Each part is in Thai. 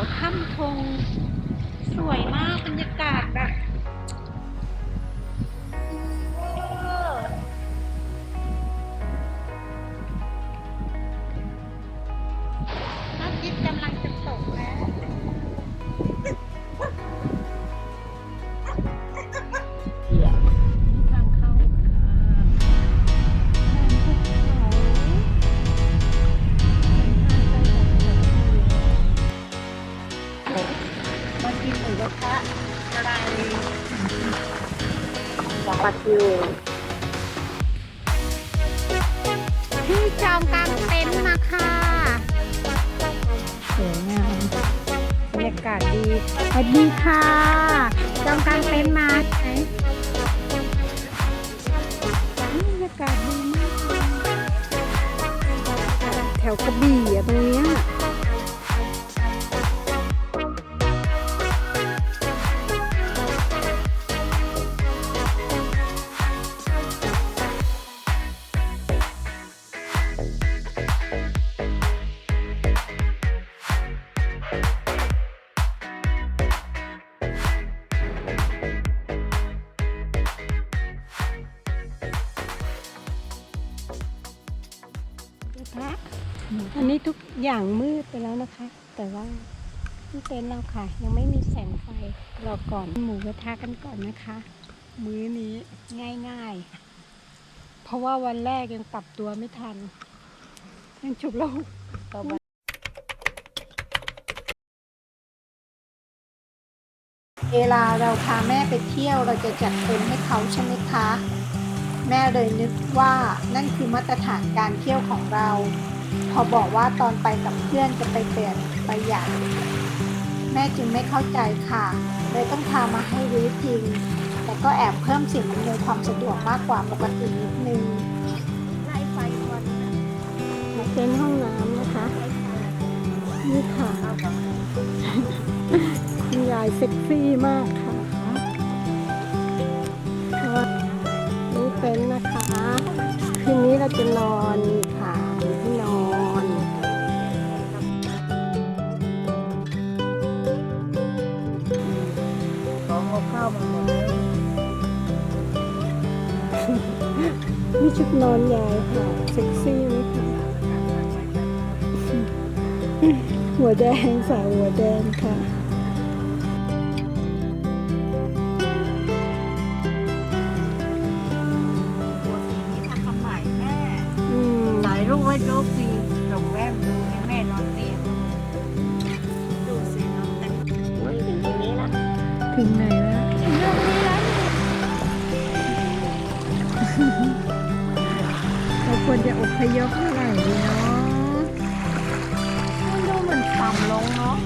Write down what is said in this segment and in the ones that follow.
าถ้ำธงสวยมากบรรยากาศแบบ สวัสดีค่ะจองกางเต็นท์มาไหนบรรยากาศดีมากเลยแถวกระบี่อะตรงเนี้ย ทุกอย่างมืดไปแล้วนะคะ แต่ว่าที่เต็นท์เราค่ะ ยังไม่มีแสงไฟรอก่อนหมูกระทะกันก่อนนะคะ มื้อนี้ง่ายๆ เพราะว่าวันแรกยังปรับตัวไม่ทันยังฉุกละหุกต่อไปเวลาเราพาแม่ไปเที่ยวเราจะจัดเต็นท์ให้เขาใช่ไหมคะ แม่เลยนึกว่านั่นคือมาตรฐานการเที่ยวของเรา พอบอกว่าตอนไปกับเพื่อนจะไปเปลี่ยนประหยัด แม่จึงไม่เข้าใจค่ะ เลยต้องพามาให้รู้จริงแต่ก็แอบเพิ่มสิ่งอำนวยความสะดวกมากกว่าปกตินิดนึงไล่ไฟวันเป็นห้องน้ำนะคะ นี่ค่ะคุณยายเซ็กซี่มากค่ะนี่เป็นนะคะ คืนนี้เราจะนอน นี่ชุดนอนยายค่ะเซ็กซี่ไหมคะหัวแดงสาวหัวแดงค่ะตัวสีนี้ทำมาใหม่แม่อืมถ่ายรูปไว้รูปสีส่งแม่ดูให้แม่นอนเตียงดูสินอนเต็มโอ้ยถึงตรงนี้ละถึงไหนแล้ว ควรจะอพยพเมื่อไหร่ดีเนาะดูเหมือนต่ำลงเนาะ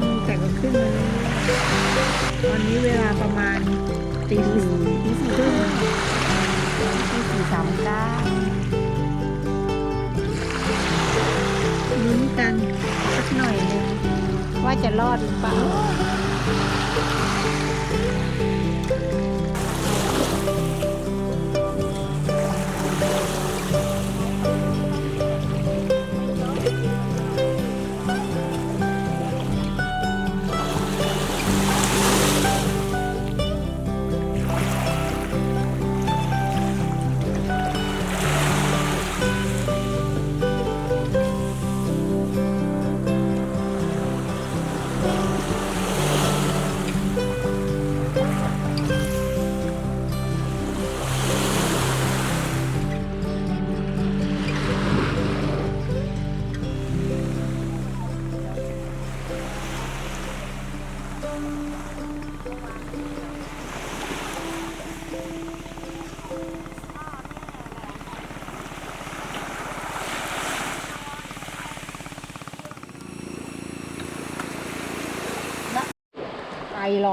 อืมแต่ก็ขึ้นมาเรื่อยๆตอนนี้เวลาประมาณตีสี่ตีสี่ครึ่งที่สี่สามเก้าลุ้นกันสักหน่อยหนึงว่าจะรอดหรือเปล่า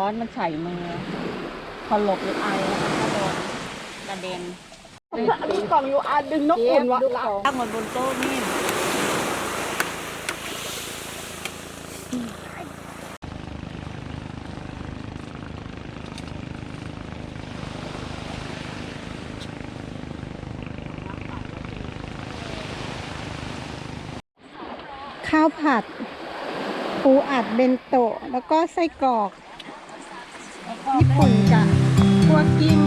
อร้อนมันใส่มือ พอหลบหรือไอแล้วก็โดนกระเด็นมีกล่องอยู่อันดึงนกอุ่นวะลูกของตั้งบนบนโต๊ะนี่ข้าวผัด ปูอัดเบนโตะ แล้วก็ไส้กรอก ญี่ปุ่นกับพวกกิ้ง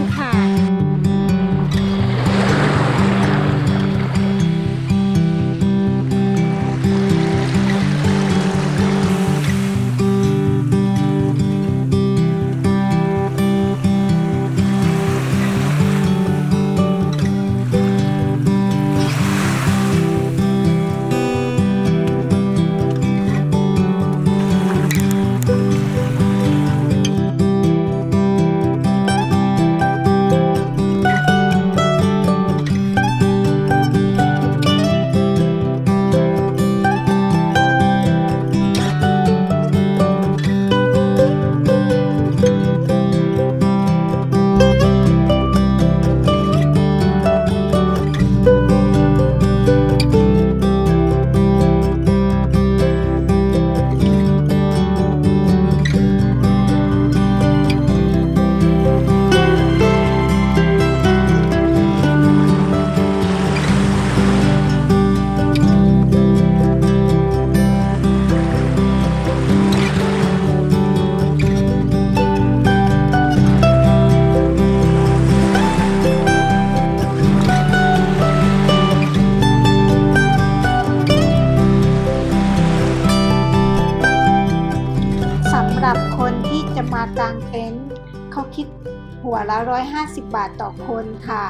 150 บาทต่อคนค่ะ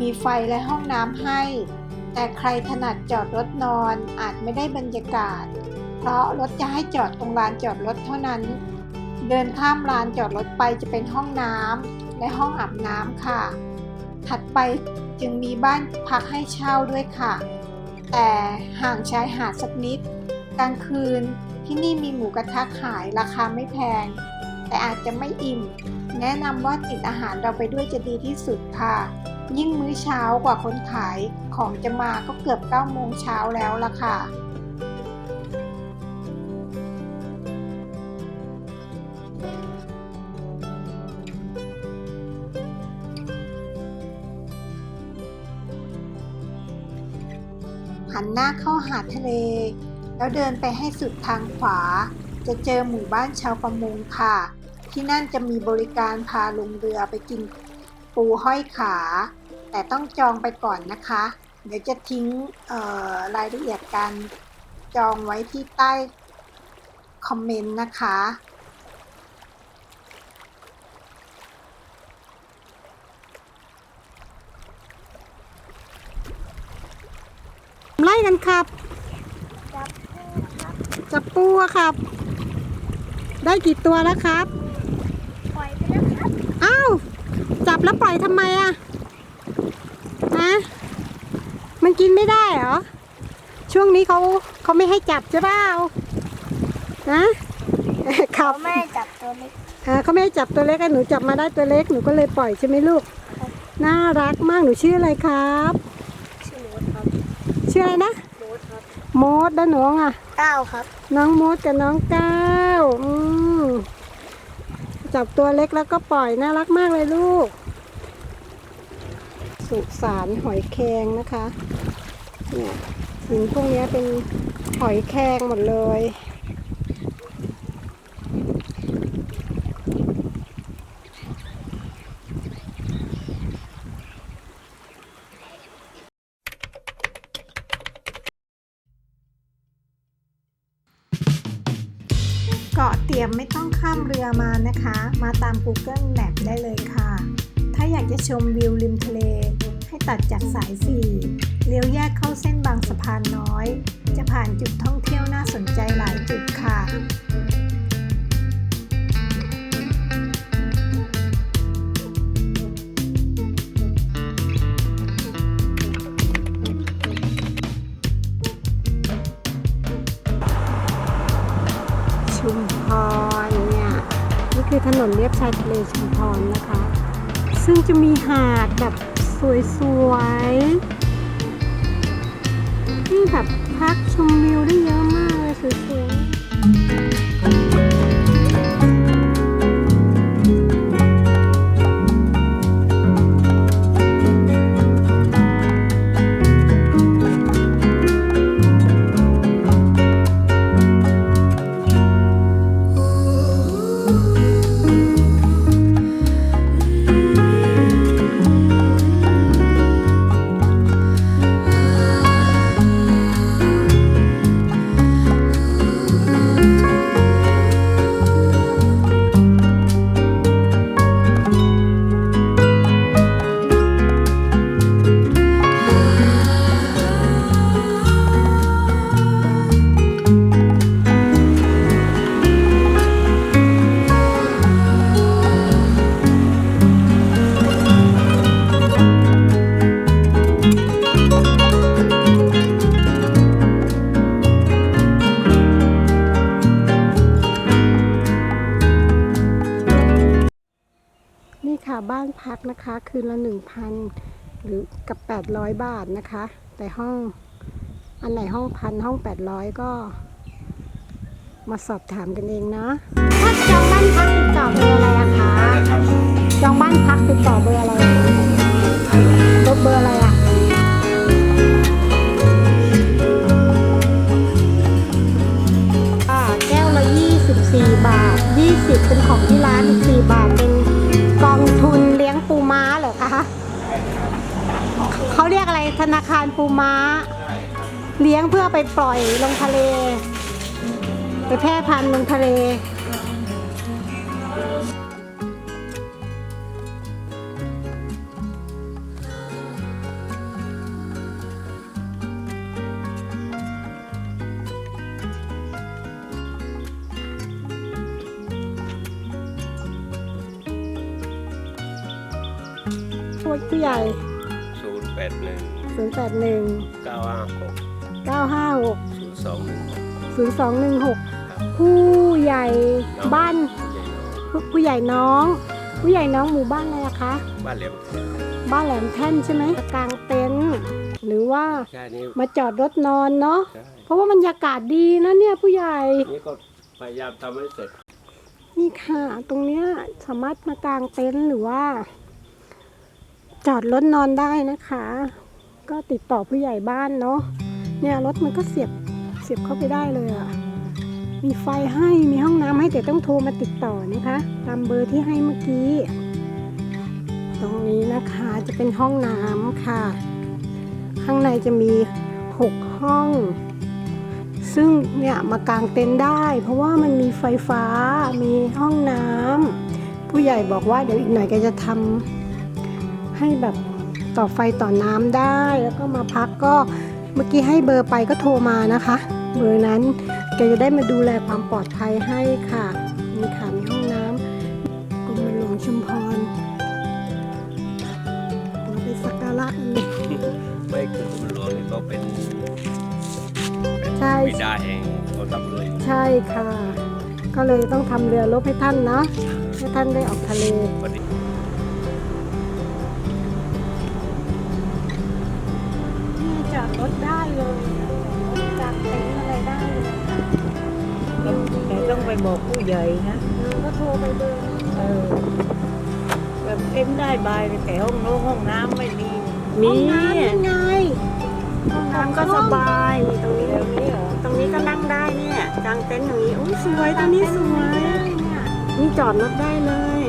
มีไฟและห้องน้ำให้ แต่ใครถนัดจอดรถนอนอาจไม่ได้บรรยากาศ เพราะรถจะให้จอดตรงลานจอดรถเท่านั้น เดินข้ามลานจอดรถไปจะเป็นห้องน้ำและห้องอาบน้ำค่ะ ถัดไปจึงมีบ้านพักให้เช่าด้วยค่ะ แต่ห่างชายหาดสักนิด กลางคืนที่นี่มีหมูกระทะขายราคาไม่แพง แต่อาจจะไม่อิ่ม แนะนำว่าติดอาหารเราไปด้วยจะดีที่สุดค่ะ ยิ่งมื้อเช้ากว่าคนขายของจะมาก็เกือบ9โมงเช้าแล้วล่ะค่ะหันหน้าเข้าหาทะเล แล้วเดินไปให้สุดทางขวา จะเจอหมู่บ้านชาวประมงค่ะ ที่นั่นจะมีบริการพาลงเรือไปกินปูห้อยขา แต่ต้องจองไปก่อนนะคะ เดี๋ยวจะทิ้งเอ่อรายละเอียดการจองไว้ที่ใต้คอมเมนต์นะคะไล่กันครับ จับปูอะครับ ได้กี่ตัวแล้วครับ ปล่อยไปแล้วครับ อ้าว จับแล้วปล่อยทำไมอะฮะมันกินไม่ได้เหรอ ช่วงนี้เขาเขาไม่ให้จับใช่เปล่าฮะครับแม่จับตัวเล็กอ่าเขาไม่ให้จับตัวเล็กไอ้หนูจับมาได้ตัวเล็กหนูก็เลยปล่อยใช่ไหมลูก น่ารักมากหนูชื่ออะไรครับชื่อโมดครับชื่ออะไรนะโมดครับโมดแล้วน้องอะก้าวครับ น้องมดกับน้องก้าวอืม จับตัวเล็กแล้วก็ปล่อยน่ารักมากเลยลูก สุสานหอยแครงนะคะเนี่ยหินพวกนี้เป็นหอยแครงหมดเลย เตี่ยมไม่ต้องข้ามเรือมานะคะ มาตาม Google Map ได้เลยค่ะ ถ้าอยากจะชมวิวริมทะเล ให้ตัดจากสาย 4 เลี้ยวแยกเข้าเส้นบางสะพานน้อย จะผ่านจุดท่องเที่ยวน่าสนใจหลายจุดค่ะชุม พรเนี่ยนี่คือถนนเลียบชายทะเลชุมพรนะคะ ซึ่งจะมีหาดแบบสวยๆที่แบบพักชมวิวได้เยอะมากเลยสวยๆ ละหนึ่งพันหรือกับแปดร้อยบาทนะคะ แต่ห้องอันไหนห้องพันห้องแปดร้อยก็ มาสอบถามกันเองนะถ้าจองบ้านพักติดต่อเบอร์อะไรอะคะจองบ้านพักติดต่อเบอร์อะไรเบอร์เบอร์อะไรอะแก้วละ 24 บาท 20 เป็นของที่ร้านอีก4บาทเธนาคารปูม้า เลี้ยงเพื่อไปปล่อยลงทะเล ไปแพร่พันธุ์ลงทะเลผู้ผู้ใหญ่ ศูนย์แปดหนึ่ง081เก้าห้าหก956ศูนย์สองหนึ่งหก0216ผู้ใหญ่บ้านผู้ผู้ใหญ่น้อง ผู้ใหญ่น้องหมู่บ้านอะไรอะคะ บ้านเหลี่ยมบ้านแหลมแท่นใช่ไหมกลางเต็นท์หรือว่าแค่นี้มาจอดรถนอนเนาะใช่เพราะว่าบรรยากาศดีนะเนี่ยผู้ใหญ่ นี่ก็พยายามทำให้เสร็จนี่ค่ะ ตรงเนี้ยสามารถมากางเต็นท์หรือว่า จอดรถนอนได้นะคะ ก็ติดต่อผู้ใหญ่บ้านเนาะเนี่ยรถมันก็เสียบเสียบเข้าไปได้เลยอะ่ะมีไฟให้มีห้องน้ำให้แต่ต้องโทรมาติดต่อนะคะ ตามเบอร์ที่ให้เมื่อกี้ ตรงนี้นะคะจะเป็นห้องน้ำค่ะ ข้างในจะมีหกห้อง ซึ่งเนี่ยมากางเต็นท์ได้ เพราะว่ามันมีไฟฟ้ามีห้องน้ำผู้ใหญ่บอกว่าเดี๋ยวอีกหน่อยแกจะทำให้แบบ ต่อไฟต่อน้ำได้ แล้วก็มาพักก็เมื่อกี้ให้เบอร์ไปก็โทรมานะคะ เบอร์นั้นแกจะได้มาดูแลความปลอดภัยให้ค่ะนี่ค่ะมีห้องน้ำกรมหลวงชุมพรเราไปสักการะกันเลยไม่คือกรมหลวงนี่ก็เป็นเป็นใช่บิดาแห่งกองทัพเรือใช่ค่ะ ก็เลยต้องทำเรือรบให้ท่านเนาะให้ท่านได้ออกทะเล ต่ต้องไปบอกผู้ใหญ่นะก็โทรไปเบอร์นี้เออแบบเต็มได้บายเลยแต่ห้องโน้ห้องน้ำไม่มีห้องน้ำยังไงห้องน้ำน้ำก็ก็สสบาบายยตรงนี้ตรงนี้เหรอตรงนี้ก็นั่งได้เนี่ยกางเต็นท์อย่างนี้อุ้ยสวยตรงนี้สวยนี่จอดรถได้เลย